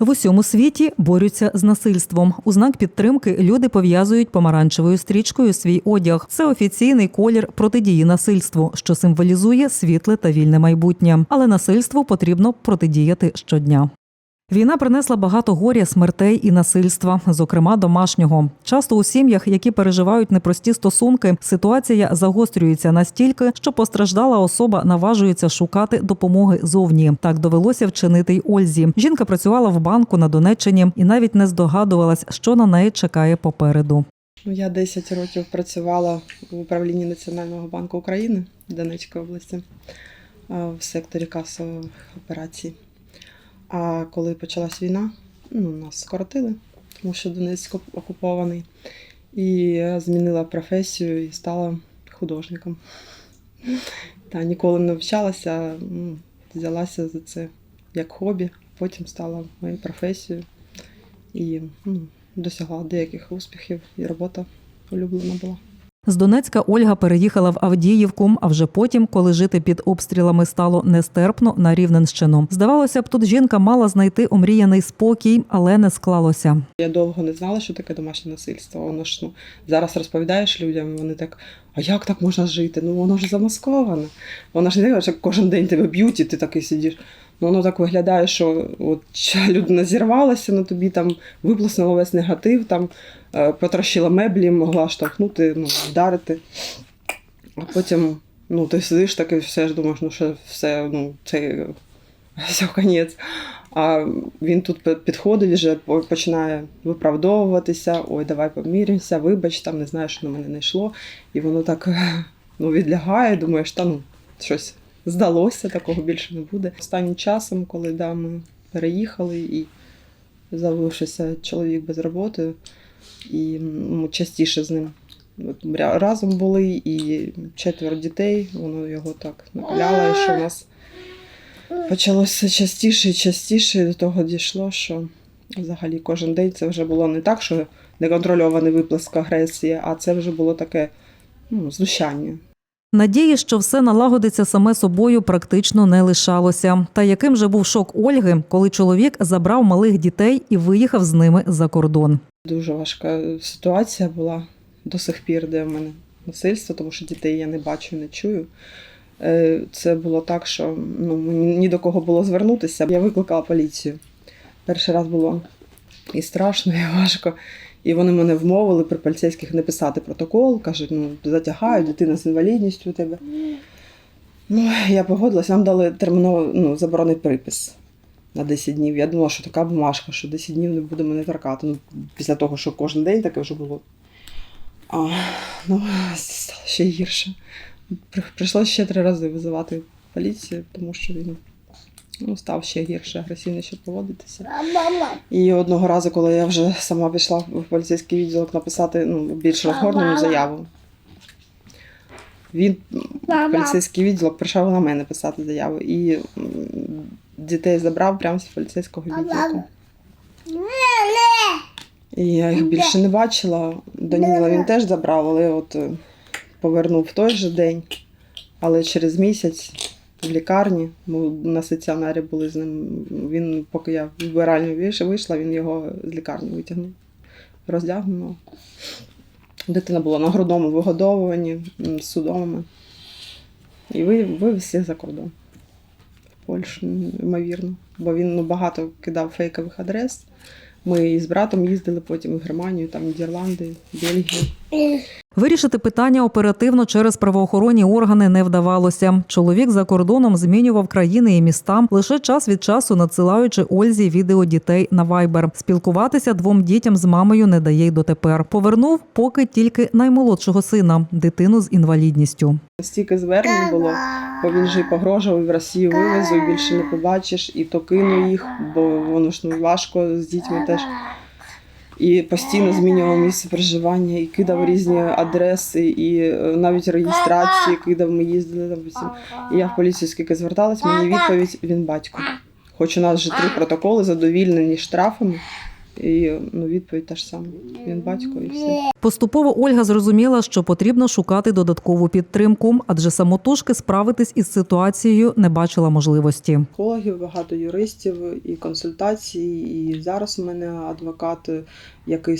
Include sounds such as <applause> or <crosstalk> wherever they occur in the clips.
В усьому світі борються з насильством. У знак підтримки люди пов'язують помаранчевою стрічкою свій одяг. Це офіційний колір протидії насильству, що символізує світле та вільне майбутнє. Але насильству потрібно протидіяти щодня. Війна принесла багато горя, смертей і насильства, зокрема домашнього. Часто у сім'ях, які переживають непрості стосунки, ситуація загострюється настільки, що постраждала особа наважується шукати допомоги зовні. Так довелося вчинити й Ользі. Жінка працювала в банку на Донеччині і навіть не здогадувалась, що на неї чекає попереду. Ну, Я 10 років працювала в управлінні Національного банку України в Донецькій області в секторі касових операцій. А коли почалась війна, ну, нас скоротили, тому що Донецьк окупований. І я змінила професію і стала художником. Та ніколи не навчалася, ну, взялася за це як хобі, потім стала моєю професією і ну, досягла деяких успіхів, і робота улюблена була. З Донецька Ольга переїхала в Авдіївку, а вже потім, коли жити під обстрілами стало нестерпно на Рівненщину. Здавалося б, тут жінка мала знайти омріяний спокій, але не склалося. Я довго не знала, що таке домашнє насильство. Воно ж ну зараз розповідаєш людям, вони так, а як так можна жити? Ну воно ж замасковане. Воно ж не що кожен день тебе б'ють, і ти такий сидиш. Ну, воно так виглядає, що от <laughs> людина зірвалася на тобі, там виплеснула весь негатив, там потрощила меблі, могла штовхнути, ну, вдарити. А потім, ну, ти сидиш такий, все ж думаєш, ну що все, ну, це все конець. А він тут підходить вже, починає виправдовуватися, ой, давай поміряємося, вибач, там не знаю, що на мене не йшло. І воно так <laughs> ну, відлягає, думаєш, та ну, щось здалося, такого більше не буде. Останнім часом, коли да, ми переїхали і залишився чоловік без роботи, і ну, частіше з ним от разом були, і четверо дітей, воно його так напаляло, і що в нас почалося частіше і частіше, і до того дійшло, що взагалі кожен день це вже було не так, що неконтрольований виплеск агресії, а це вже було таке ну, знущання. Надії, що все налагодиться саме собою, практично не лишалося. Та яким же був шок Ольги, коли чоловік забрав малих дітей і виїхав з ними за кордон. Дуже важка ситуація була до сих пір, де в мене насильство, тому що дітей я не бачу, не чую. Е, Це було так, що ну, ні до кого було звернутися. Я викликала поліцію. Перший раз було і страшно, і важко. І вони мене вмовили при поліцейських не писати протокол. Кажуть, ну затягають, дитина з інвалідністю у тебе. Ну, я погодилась, нам дали терміново ну, заборонний припис на 10 днів. Я думала, що така бумажка, що 10 днів не буде мене торкати. Ну, після того, що кожен день таке вже було. А, ну, стало ще гірше. Прийшлося ще три рази визивати поліцію, тому що він ну, став ще гірше, агресивніше поводитися. І одного разу, коли я вже сама пішла в поліцейський відділок написати ну, більш розгорнену заяву. Він в поліцейський відділок прийшов на мене писати заяву і дітей забрав прямо з поліцейського відділку. І я їх більше не бачила. Даніла він теж забрав, але от е, повернув в той же день. Але через місяць в лікарні, ми на стаціонарі були з ним. Він, поки я вбиральню вийшла, він його з лікарні витягнув, роздягнув. Дитина була на грудному вигодовуванні з судомами. І ви- вивез за кордон. В Польщу, ймовірно. Бо він ну, багато кидав фейкових адрес. Ми із братом їздили потім в Германію, там Нідерланди, Бельгію. Вирішити питання оперативно через правоохоронні органи не вдавалося. Чоловік за кордоном змінював країни і міста, лише час від часу надсилаючи Ользі відео дітей на Viber. Спілкуватися двом дітям з мамою не дає й дотепер. Повернув поки тільки наймолодшого сина, дитину з інвалідністю. Стільки звернень було, бо він же і погрожував, в Росію вивезу, більше не побачиш, і то кину їх, бо воно ж ну, важко з дітьми теж. І постійно змінював місце проживання, і кидав різні адреси, і е, навіть реєстрації кидав, ми їздили там. І я в поліцію скільки зверталась, мені відповідь він батько. Хоч у нас вже три протоколи задовільнені штрафами, І ну, відповідь та ж сама. Він батько і все. Поступово Ольга зрозуміла, що потрібно шукати додаткову підтримку, адже самотужки справитись із ситуацією не бачила можливості. Психологів, багато юристів і консультацій. І зараз у мене адвокат, який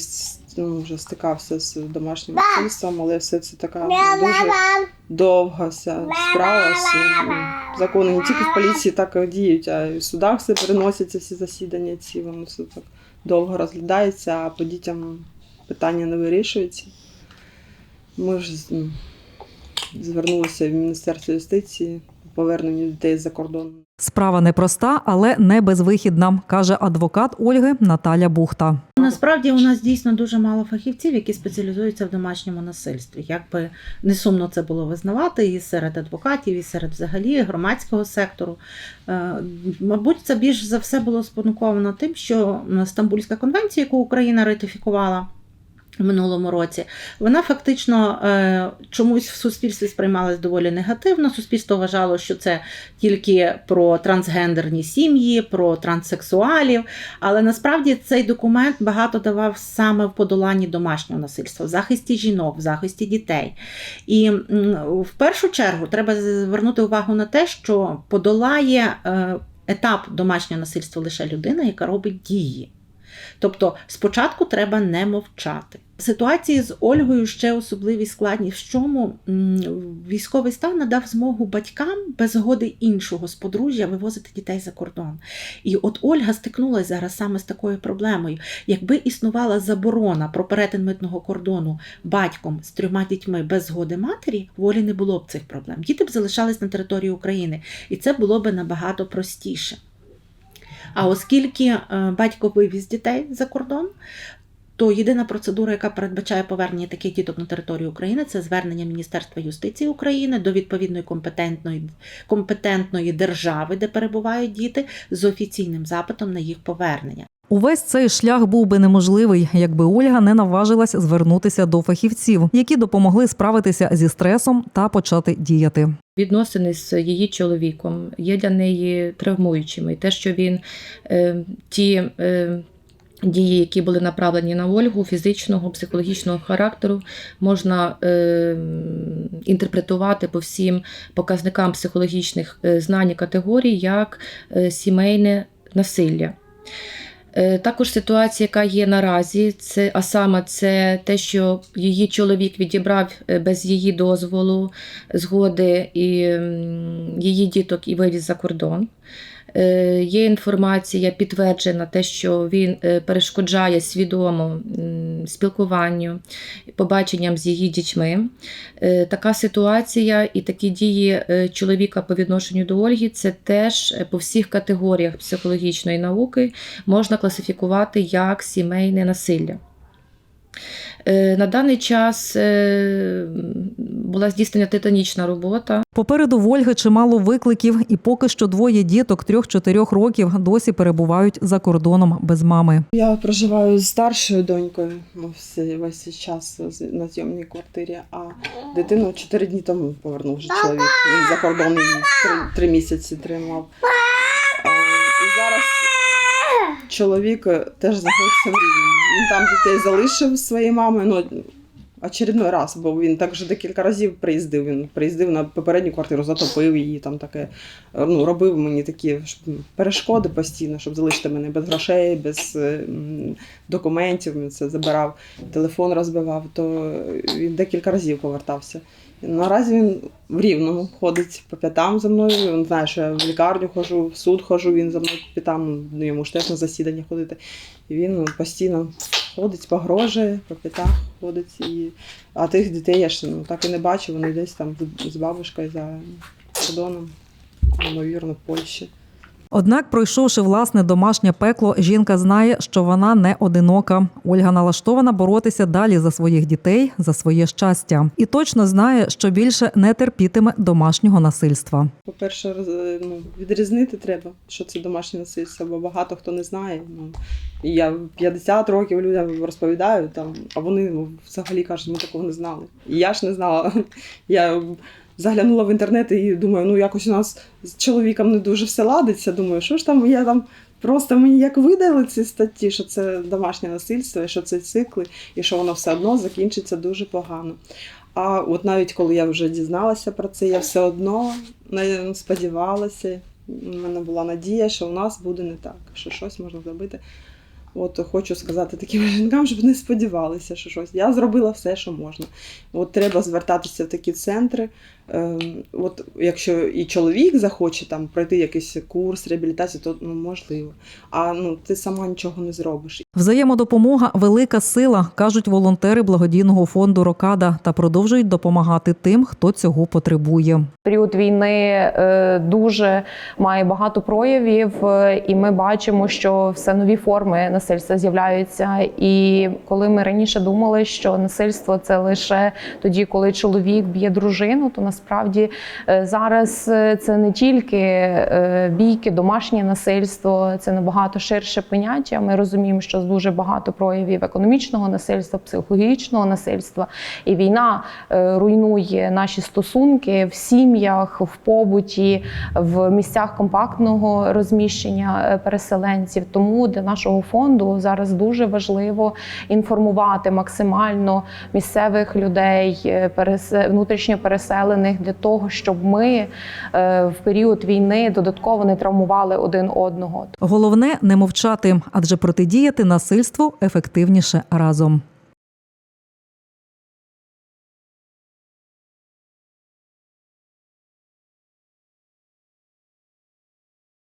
ну, вже стикався з домашнім насильством, але все це така дуже довга вся справа. Закони не тільки в поліції так діють, а й в судах все переносяться всі засідання. Ці воно все так довго розглядається, а по дітям питання не вирішується. Ми ж ну, звернулися в Міністерство юстиції по поверненню дітей з-за кордону. Справа непроста, але не безвихідна, каже адвокат Ольги Наталя Бухта. Насправді у нас дійсно дуже мало фахівців, які спеціалізуються в домашньому насильстві. Як би не сумно це було визнавати, і серед адвокатів, і серед взагалі громадського сектору. Е, Мабуть, це більш за все було спонуковано тим, що Стамбульська конвенція, яку Україна ратифікувала. В минулому році вона фактично е, чомусь в суспільстві сприймалась доволі негативно. Суспільство вважало, що це тільки про трансгендерні сім'ї, про транссексуалів. Але насправді цей документ багато давав саме в подоланні домашнього насильства, в захисті жінок, в захисті дітей. І в першу чергу треба звернути увагу на те, що подолає е, етап домашнього насильства лише людина, яка робить дії. Тобто спочатку треба не мовчати. Ситуації з Ольгою ще особливість складність в чому військовий стан надав змогу батькам без згоди іншого з подружжя вивозити дітей за кордон. І от Ольга стикнулася зараз саме з такою проблемою. Якби існувала заборона про перетин митного кордону батьком з трьома дітьми без згоди матері, в Олі не було б цих проблем. Діти б залишались на території України, і це було б набагато простіше. А оскільки е, батько вивіз дітей за кордон, то єдина процедура, яка передбачає повернення таких діток на територію України, це звернення Міністерства юстиції України до відповідної компетентної, компетентної держави, де перебувають діти, з офіційним запитом на їх повернення. Увесь цей шлях був би неможливий, якби Ольга не наважилась звернутися до фахівців, які допомогли справитися зі стресом та почати діяти. Відносини з її чоловіком є для неї травмуючими. Те, що він е, ті е, дії, які були направлені на Ольгу, фізичного, психологічного характеру, можна е, інтерпретувати по всім показникам психологічних знань і категорій як сімейне насилля. Е, Також ситуація, яка є наразі, це, а саме це те, що її чоловік відібрав е, без її дозволу, згоди і її діток і вивіз за кордон. Е, Є інформація підтверджена, те, що він е, перешкоджає свідомо спілкуванню, побаченням з її дітьми. Е, Така ситуація і такі дії чоловіка по відношенню до Ольги це теж по всіх категоріях психологічної науки можна класифікувати як сімейне насилля. Е, На даний час е, була здійснена титанічна робота. Попереду в Ольги чимало викликів, і поки що двоє діток 3-4 років досі перебувають за кордоном без мами. Я проживаю з старшою донькою весь цей час з- на зйомній квартирі, а дитину 4 дні тому повернув вже чоловік. Він за кордон її 3, місяці тримав. І зараз чоловік е, теж знаходиться в Рівні. Він там дітей залишив зі своєю мамою. Ну, очередной раз, бо він так вже декілька разів приїздив. Він приїздив на попередню квартиру, затопив її, там таке. е, Ну, робив мені такі перешкоди постійно, щоб залишити мене без грошей, без е, документів. Він це забирав, телефон розбивав, то він декілька разів повертався. Наразі він в рівному ходить по п'ятам за мною. Він знає, що я в лікарню ходжу, в суд ходжу, він за мною по п'ятам, ну йому ж теж на засідання ходити. І він ну, постійно ходить, погрожує, по п'ятах ходить. І... А тих дітей я ж ну, так і не бачу, вони десь там з бабушкою за кордоном, ймовірно, в Польщі. Однак, пройшовши власне домашнє пекло, жінка знає, що вона не одинока. Ольга налаштована боротися далі за своїх дітей, за своє щастя, і точно знає, що більше не терпітиме домашнього насильства. По-перше, ну, відрізнити треба, що це домашнє насильство, бо багато хто не знає. Ну, я 50 років людям розповідаю, там, а вони ну, взагалі кажуть, ми такого не знали. І я ж не знала. <laughs> Я заглянула в інтернет і думаю, ну якось у нас з чоловіком не дуже все ладиться. Думаю, що ж там я там Просто мені як видали ці статті, що це домашнє насильство, і що це цикли, і що воно все одно закінчиться дуже погано. А от навіть коли я вже дізналася про це, я все одно сподівалася. У мене була надія, що у нас буде не так, що щось можна зробити. От хочу сказати таким <laughs> жінкам, щоб не сподівалися, що щось. Я зробила все, що можна. От треба звертатися в такі центри. Ем, от якщо і чоловік захоче там пройти якийсь курс реабілітації, то ну можливо. А ну ти сама нічого не зробиш. Взаємодопомога велика сила, кажуть волонтери благодійного фонду Рокада та продовжують допомагати тим, хто цього потребує. період війни е, дуже має багато проявів, е, і ми бачимо, що все нові форми насильства з'являються. І коли ми раніше думали, що насильство це лише тоді, коли чоловік б'є дружину, то насправді е, зараз е, це не тільки е, бійки, домашнє насильство, це набагато ширше поняття. Ми розуміємо, що дуже багато проявів економічного насильства, психологічного насильства, і війна руйнує наші стосунки в сім'ях, в побуті, в місцях компактного розміщення переселенців. Тому для нашого фонду зараз дуже важливо інформувати максимально місцевих людей, е, внутрішньо переселених для того, щоб ми е, в період війни додатково не травмували один одного. Головне не мовчати, адже протидіяти насильству ефективніше разом.